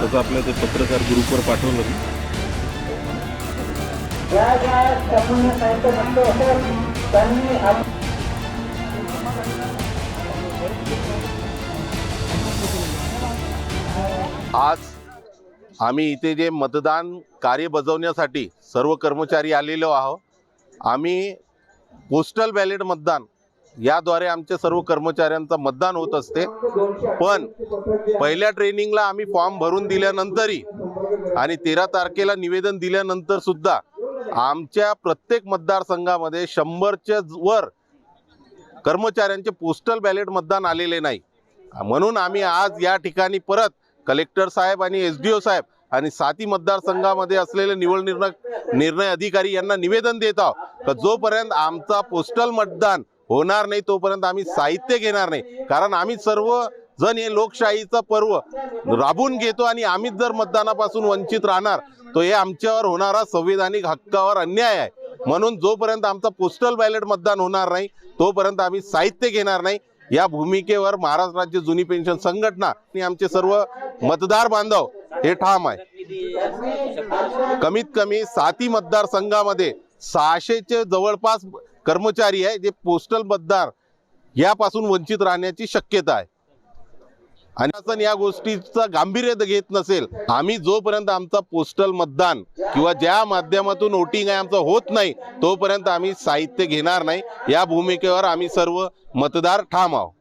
तसं आपल्या ते पत्रकार ग्रुपवर पाठवलं मी. आज आम्ही इथे जे मतदान कार्य बजावण्यासाठी सर्व कर्मचारी आलेलो आहोत आम्ही पोस्टल बॅलेट मतदान याद्वारे आमच्या सर्व कर्मचाऱ्यांचं मतदान होत असते. पण पहिल्या ट्रेनिंगला आम्ही फॉर्म भरून दिल्यानंतरही आणि तेरा तारखेला निवेदन दिल्यानंतर सुद्धा आमच्या प्रत्येक मतदारसंघामध्ये शंभरच्या वर कर्मचाऱ्यांचे पोस्टल बॅलेट मतदान आलेले नाही. म्हणून आम्ही आज या ठिकाणी परत कलेक्टर साहेब आणि एस डी ओ साहेब आणि साती मतदारसंघामध्ये असलेले निवड निर्णय निर्णय अधिकारी यांना निवेदन देत आहोत. तर जोपर्यंत आमचा पोस्टल मतदान होणार नाही तोपर्यंत आम्ही साहित्य घेणार नाही. कारण आम्ही सर्व जण हे लोकशाहीचं पर्व राबून घेतो आणि आम्हीच जर मतदानापासून वंचित राहणार तो हे आमच्यावर होणारा संविधानिक हक्कावर अन्याय आहे. म्हणून जोपर्यंत आमचा पोस्टल बॅलेट मतदान होणार नाही तोपर्यंत आम्ही साहित्य घेणार नाही. या भूमिकेवर महाराष्ट्र राज्य जुनी पेन्शन संघटना आणि आमचे सर्व मतदार बांधव हे ठाम आहे. कमीत कमी साती मतदारसंघामध्ये सहाशेचे जवळपास कर्मचारी आहे जे पोस्टल मतदार यापासून वंचित राहण्याची शक्यता आहे. आणि शासन या गोष्टीचं गांभीर्य घेत नसेल आम्ही जोपर्यंत आमचा पोस्टल मतदान किंवा ज्या माध्यमातून वोटिंग आहे आमचं होत नाही तोपर्यंत आम्ही साहित्य घेणार नाही. या भूमिकेवर आम्ही सर्व मतदार ठाम आहोत.